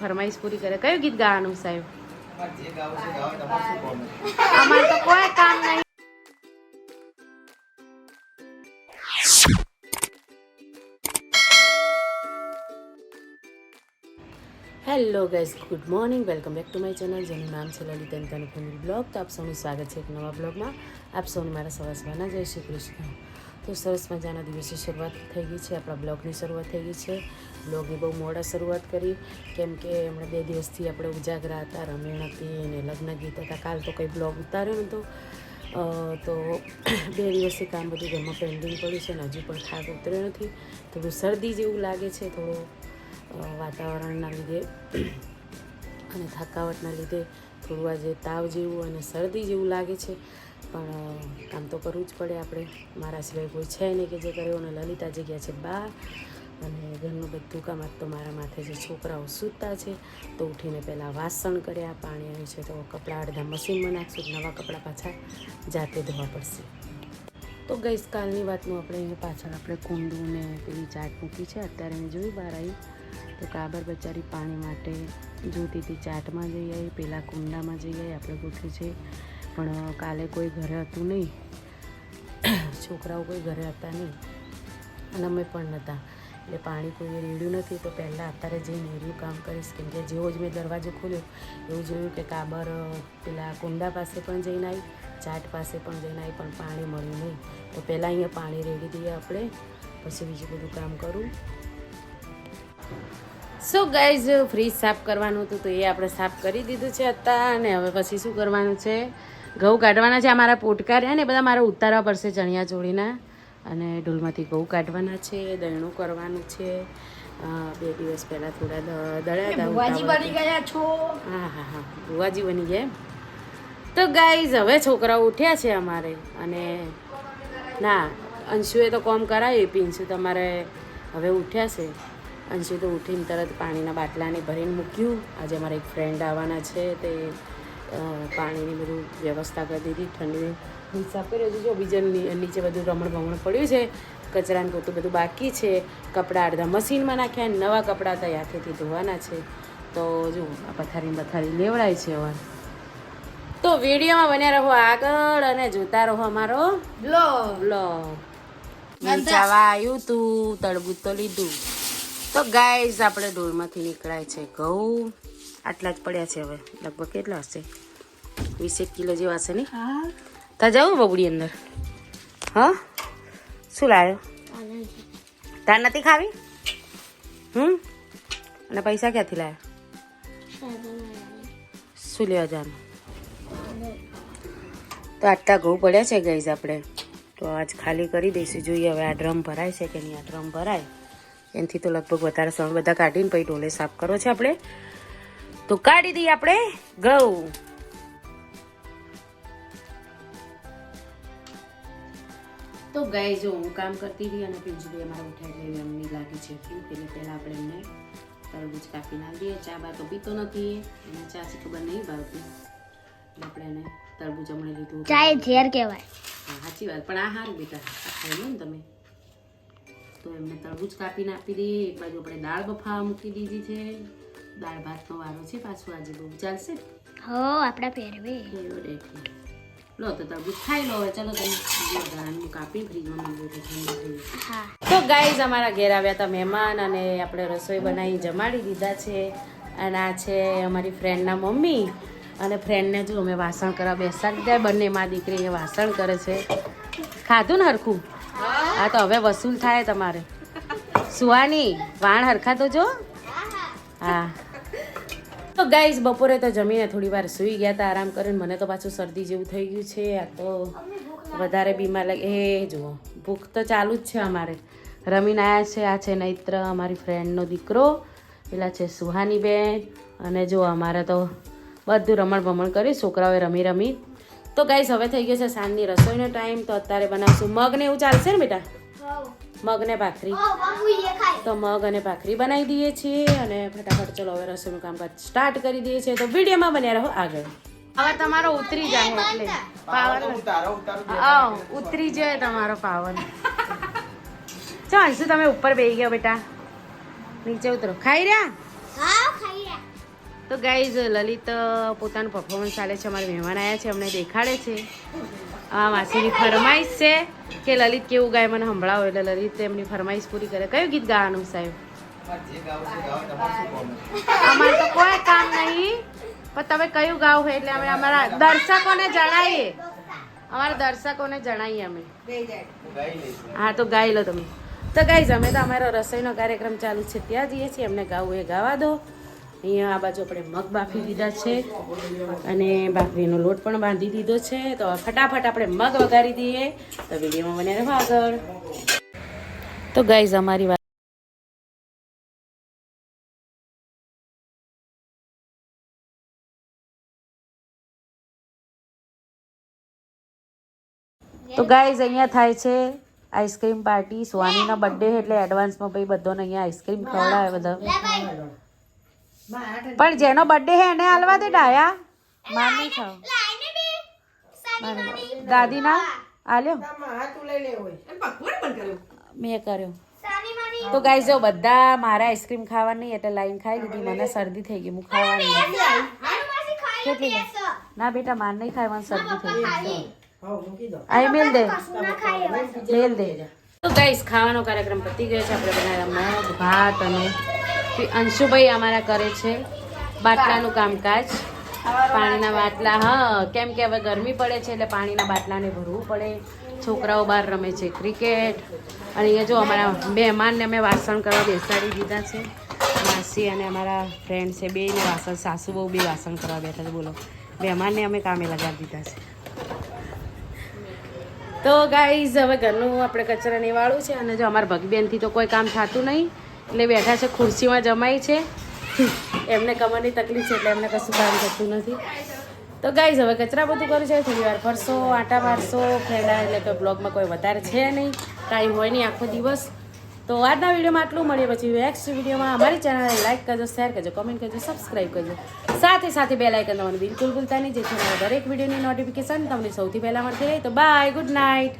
ફરમાઈશ પૂરી કરે. કયું ગીત ગાવાનું સાહેબ? તમારે જે ગાવું છે ગાવો તમારે શું ગમે અમારે તો કોઈ કામ નહીં. Hello guys good morning welcome back to my channel જેનું નામ છે લલિત અંતાની ફેમિલી બ્લોગ તો આપ સૌનું સ્વાગત છે એક નવા બ્લોગમાં આપ સૌને મારા સરસ સવારના જય શ્રી કૃષ્ણ. તો સરસ મજાના દિવસે શરૂઆત થઈ ગઈ છે. આપણા બ્લોગની શરૂઆત થઈ ગઈ છે. બ્લોગની બહુ મોડા શરૂઆત કરી. કેમ કે હમણાં બે દિવસથી આપણે ઉજાગરા હતા રમેણ હતી અને લગ્ન ગીત હતા. કાલ તો કંઈ બ્લોગ ઉતાર્યો નહોતો. તો બે દિવસથી કામ બધું ઘરમાં પેન્ડિંગ પડ્યું છે અને હજુ પણ થાક ઉતર્યો નથી. થોડું શરદી જેવું લાગે છે, થોડું વાતાવરણના લીધે. અને થકાવટના લીધે થોડું આજે તાવ જેવું અને શરદી જેવું લાગે છે. પણ કામ તો કરવું જ પડે આપણે. મારા સિવાય કોઈ છે નહીં કે જે કર્યો અને લલિતા જગ્યા છે બહાર. અને ઘરનું બધું કામ આજ તો મારા માથે જે છોકરાઓ સૂતા છે, તો ઉઠીને પહેલાં વાસણ કર્યા, પાણી આવ્યું છે, તો કપડાં અડધા મશીનમાં નાખશું નવા કપડાં પાછા જાતે ધોવા પડશે. તો ગઈ કાલની વાતનું આપણે અહીંયા પાછળ આપણે કુંડું ને પેલી ચાટ મૂકી છે, અત્યારે મેં જોયું બહાર આવી. તો કાબર બચારી પાણી માટે જોતી હતી, ચાટમાં જઈ આવી, પેલા કુંડામાં જઈ આવી, આપણે ગોઠવી છે. પણ કાલે કોઈ ઘરે હતું નહીં. છોકરાઓ કોઈ ઘરે હતા નહીં. અને અમે પણ નહોતા. એટલે પાણી કોઈએ રેડ્યું નથી તો પહેલાં અત્યારે જઈને એર્યું કામ કરીશ કેમ કે જેવો જ મેં દરવાજો ખોલ્યો, એવું જોયું કે કાબર પેલા કુંડા પાસે પણ જઈને આવી, ચાટ પાસે પણ જઈને આવી, પણ પાણી મળ્યું નહીં. તો પહેલાં અહીંયા પાણી રેડી દઈએ આપણે, પછી બીજું બધું કામ કરું. સો ગાઈઝ ફ્રીજ સાફ કરવાનું હતું તો એ આપણે સાફ કરી દીધું છે અત્યારે અને હવે પછી શું કરવાનું છે? ઘઉં કાઢવાના છે આ મારા પોટકા રહ્યા ને બધા મારે ઉતારવા પડશે ચણિયા ચોળીના. અને ઢોલમાંથી ઘઉં કાઢવાના છે દહીણું કરવાનું છે. બે દિવસ પહેલાં થોડા દળ્યા હતા ઉતાવળથી. ગયા છો. હા હા હા ભુવાજી બની ગયા એમ. તો ગાઈઝ હવે છોકરાઓ ઉઠ્યા છે અમારે. અને ના અંશુએ તો કોમ કરાવ્યું પિંશુ તમારે હવે ઉઠ્યા છે. અંશુ તો ઉઠીને તરત પાણીના બાટલાને ભરીને મૂક્યું. આજે અમારા એક ફ્રેન્ડ આવવાના છે તે પાણીની બધું વ્યવસ્થા કરી દીધી ઠંડી સાફ કર્યો છે. જો બીજા નીચે બધું રમણ ભમણ પડ્યું છે કચરાને પોતું બધું બાકી છે. કપડાં અડધા મશીનમાં નાખ્યા નવા કપડાં ત્યાં હાથેથી ધોવાના છે. તો જો આ પથારી પથારી લેવડાય છે હવે. તો વિડીયોમાં બન્યા રહો આગળ અને જોતા રહો અમારો લો બ્લોગ. જવા આવ્યું તું તળબૂચ તો લીધું. તો ગાય આપણે ડોલમાંથી નીકળાય છે ઘઉં. આટલા જ પડ્યા છે હવે. લગભગ કેટલા હશે? વીસેક કિલો જેવા હશે ને? ત્યાં તા જવું બબડી અંદર. હા? શું લાવ્યો? તાર નથી ખાવી? હમ? અને પૈસા ક્યાંથી લાવ્યા? શું લેવા જવાનું? તો આટલા ઘઉં પડ્યા છે ગઈઝ આપણે. તો આજ ખાલી કરી દઈશું. જોઈએ હવે આ ડ્રમ ભરાય છે કે નહીં? આ ડ્રમ ભરાય. એનાથી તો લગભગ વધારે સમય બધા કાઢીને પછી ઢોલે સાફ કરો છે આપણે. તો કાઢી દઈએ આપણે. ઘઉં તો ગાય જો હું કામ કરતી હતી અને પિંજુભાઈ અમારા ઉઠાઈ એટલે એમની લાગી છે. કે એટલે પહેલાં આપણે એમને તરબૂચ કાપી ના દઈએ. ચા બા તો પીતો નથી. એને ચા છે ખબર નહીં ભાવતી એટલે આપણે એને તરબૂચ હમણાં લીધું ચાય ઝેર કહેવાય. હા સાચી વાત. પણ આ સારું બેટા ખાઈ લો ને તમે. તો એમને તરબૂચ કાપીને આપી દઈએ. એક બાજુ આપણે દાળ બફાવા મૂકી દીધી છે. દાળ ભાતનો વારો છે પાછું આજે બહુ ચાલશે. હો આપણા પહેરવે લો તો તરબૂચ ખાઈ લો ચલો તમે કાપી ફ્રીજમાં. હા. તો ગાઈઝ અમારા ઘેર આવ્યા હતા મહેમાન અને આપણે રસોઈ બનાવી જમાડી દીધા છે. અને આ છે અમારી ફ્રેન્ડના મમ્મી. અને ફ્રેન્ડને જો અમે વાસણ કરવા બેસાડી દે બંને માં દીકરી એ વાસણ કરે છે. ખાધું ને હરખું? હા તો હવે વસૂલ થાય તમારે. સુવાની વાણ હરખા તો જો હા. તો ગાઈસ, બપોરે તો જમીને થોડી વાર સૂઈ ગયા હતા આરામ કરીને મને તો પાછું શરદી જેવું થઈ ગયું છે, આ તો વધારે બીમાર લાગે, એ જુઓ, ભૂખ તો ચાલુ જ છે અમારે. રમીને આવ્યા છે, આ છે નૈત્ર, અમારી ફ્રેન્ડનો દીકરો, પેલા છે સુહાની બેન અને જો અમારે તો બધું રમણ ભમણ કરી, છોકરાઓએ રમી રમી. તો ગાઈસ, હવે થઈ ગયો છે સાંજની રસોઈનો ટાઈમ, તો અત્યારે બનાવશું. મગ ને એવું ચાલશે ને બેટા? મગ ને ભાખરી તો મગ અને ભાખરી બનાવી દઈએ છીએ અને ફટાફટ ચલો હવે રસોઈનું કામકાજ સ્ટાર્ટ કરી દઈએ છીએ. તો વિડીયોમાં બન્યા રહો આગળ. હવે તમારો ઉતરી જાય એટલે. પાવર ઉતારો જાય તમારો પાવર ચો શું તમે ઉપર બેસી ગયા બેટા. નીચે ઉતરો. ખાઈ રહ્યા? હા ખાઈ રહ્યા. તો ગાઈઝ લલિત પોતાનું પરફોર્મન્સ ચાલે છે. અમારા મહેમાન આવ્યા છે. અમને દેખાડે છે. આ માસીની ફરમાઈશ છે કે લલિત કેવું ગાય મને સંભળાવો એટલે લલિત એમની ફરમાઈશ પૂરી કરે. કયું ગીત ગાવાનું સાહેબ? અમારે તો કોઈ કામ નહીં, પણ તમે કયું ગાવ હોય એટલે અમે અમારા દર્શકોને જણાવીએ અમારા દર્શકોને જણાવીએ અમે. હા, તો ગાઈ લો તમે. તો ગાઈ અમે તો અમારો રસોઈનો કાર્યક્રમ ચાલુ છે. ત્યાં જઈએ છીએ, એમને ગાવું એ ગાવા દો. અહીંયા આ બાજુ આપણે મગ બાફી દીધા છે અને બાફરીનો લોટ પણ બાંધી દીધો છે. તો ફટાફટ આપણે મગ વઘારી દઈએ. તો વિડીયોમાં બને રહો આગળ. તો ગાઈઝ અમારી તો ગાઈઝ અહીંયા થાય છે આઈસ્ક્રીમ પાર્ટી સુવાનીનો બર્થડે એટલે એડવાન્સમાં ભાઈ બધાને અહીંયા આઈસ્ક્રીમ ખવડાવે બધા. પણ જેનો બર્થડે હે એને હાલવા દે ડાયા. માર નહીં ખાવ. દાદી ના આલ્યો મેં કર્યો. તો ગાઈઝ જો બધા મારા આઈસ્ક્રીમ ખાવાની એટલે લાઈન ખાઈ લીધી. મને શરદી થઈ ગઈ હું ખાવાની. કેટલી ના બેટા માર નહીં ખાય મને શરદી થઈ ગઈ. આઈ મેલ દે. મેલ દે. તો ગાઈસ ખાવાનો કાર્યક્રમ પતી ગયો છે. આપણે બનાવ્યા મગ ભાત અને અંશુભાઈ અમારા કરે છે બાટલાનું કામકાજ. પાણીના બાટલા, હા, કેમ કે હવે ગરમી પડે છે એટલે પાણીના બાટલાને ભરવું પડે. છોકરાઓ બહાર રમે છે ક્રિકેટ. અને અહીંયા જો અમારા મહેમાનને અમે વાસણ કરવા બેસાડી દીધા છે. માસી અને અમારા ફ્રેન્ડ છે બેને વાસણ, સાસુ બહુ બે વાસણ કરવા બેઠા છે, બોલો. મહેમાનને અમે કામે લગાવી દીધા છે. તો ગાઈઝ હવે ઘરનું આપણે કચરા નિવાળું છે અને જો અમારા ભગીબેનથી તો કોઈ કામ થતું નહીં. એટલે બેઠા છે, ખુરશીમાં જમાય છે. એમને કમરની તકલીફ છે એટલે એમને કશું કામ થતું નથી. તો ગાઈઝ હવે કચરા બધું કર્યું છે, થોડી વાર ફરશો, આટા મારશો ફેડા એટલે કે બ્લોગમાં કોઈ વધારે છે નહીં ટાઈમ હોય નહીં આખો દિવસ. તો આજના વિડીયોમાં આટલું. મળીએ પછી નેક્સ્ટ વિડીયોમાં. અમારી ચેનલને લાઈક કરજો શેર કરજો કમેન્ટ કરજો સબસ્ક્રાઈબ કરજો. સાથે સાથે બે લાઇક દવાનું બિલકુલ ભૂલતા નહીં, જેથી દરેક વિડીયોની નોટિફિકેશન તમને સૌથી પહેલાં મળતી રહે. તો બાય ગુડ નાઇટ